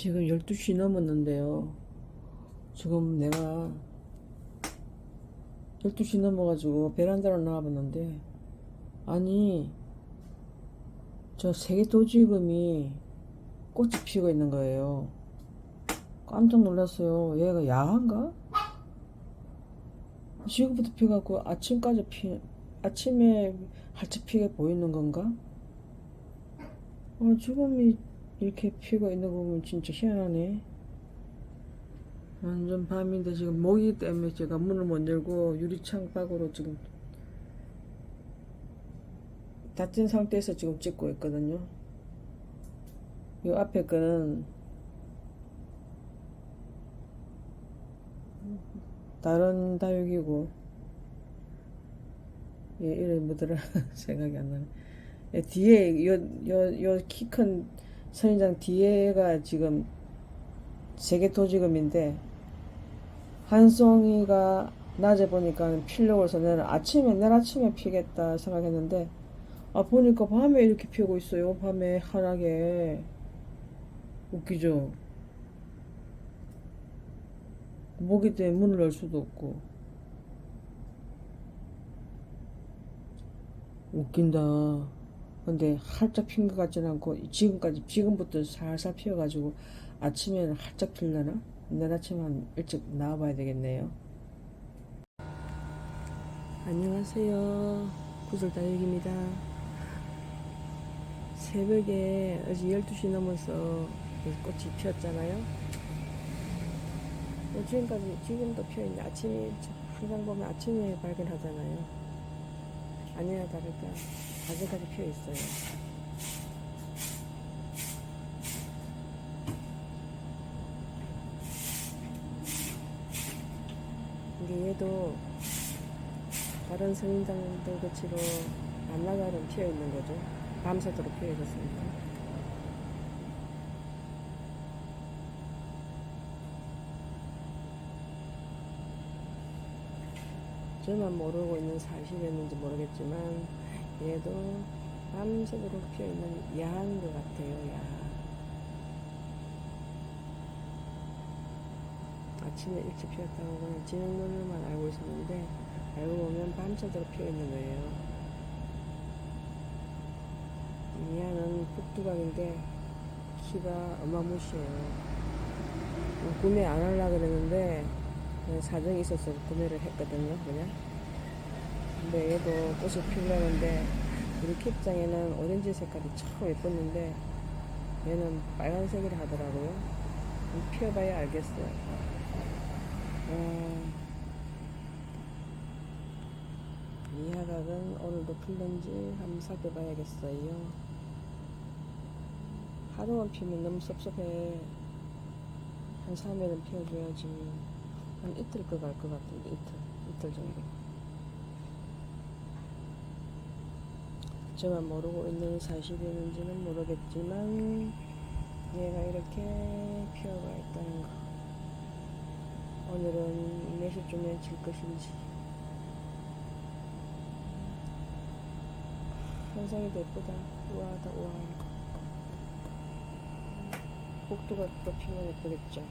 지금 12시 넘었는데요. 지금 내가 12시 넘어가지고 베란다로 나와봤는데, 아니, 저 세계도지금이 꽃이 피고 있는 거예요. 깜짝 놀랐어요. 얘가 야한가? 지금부터 피갖고 아침까지 피, 아침에 활짝 피게 보이는 건가? 어, 지금이 이렇게 피고 있는 거 보면 진짜 희한하네. 완전 밤인데 지금 모기 때문에 제가 문을 못 열고 유리창 밖으로 지금 닫힌 상태에서 지금 찍고 있거든요. 이 앞에 거는 다른 다육이고 얘 이름이 뭐더라 생각이 안 나네. 얘 뒤에 요 요 요 키큰 선인장 뒤에가 지금 세계 도지금인데 한 송이가 낮에 보니까 피려고 해서 내는 아침에 내일 아침에 피겠다 생각했는데 아 보니까 밤에 이렇게 피고 있어요. 밤에 환하게. 웃기죠? 모기 때문에 문을 열 수도 없고. 웃긴다 근데 활짝 핀 것 같지는 않고 지금까지 지금부터 살살 피어가지고 아침에는 활짝 필려나? 내일 아침에 한 일찍 나와봐야 되겠네요. 안녕하세요. 구슬다육입니다. 새벽에 어제 12시 넘어서 꽃이 피었잖아요. 뭐 지금까지 지금도 피어있는데 아침에 항상 보면 아침에 발견하잖아요 아니나 다를까 아직까지 피어 있어요. 근데 얘도 다른 선인장들 같이로 만나가는 피어 있는 거죠. 밤새도록 피어 있었습니다 저만 모르고 있는 사실이었는지 모르겠지만 얘도 밤새도록 피어있는 야한 것 같아요 야 아침에 일찍 피었다고 그냥 걸로만 알고 있었는데 알고 보면 밤새도록 피어있는 거예요. 이하는 북두각인데 키가 어마무시해요. 구매 안 하려고 그랬는데 사정이 있어서 구매를 했거든요 그냥. 근데 얘도 꽃을 피려는데 우리 캡장에는 오렌지 색깔이 참 예뻤는데 얘는 빨간색이라 하더라고요. 피워봐야 알겠어요. 어, 이하각은 오늘도 풀는지 한번 살펴봐야겠어요. 하루만 피면 너무 섭섭해. 한 3일은 피워줘야지 한 이틀 거 갈 것 같은데 이틀. 이틀 정도. 저만 모르고 있는 사실이었는지는 모르겠지만 얘가 이렇게 피어가 있다는 거. 오늘은 몇 시쯤에 질 것인지. 현상이 도 예쁘다. 우아하다 우아해 복도가 또 피면 예쁘겠죠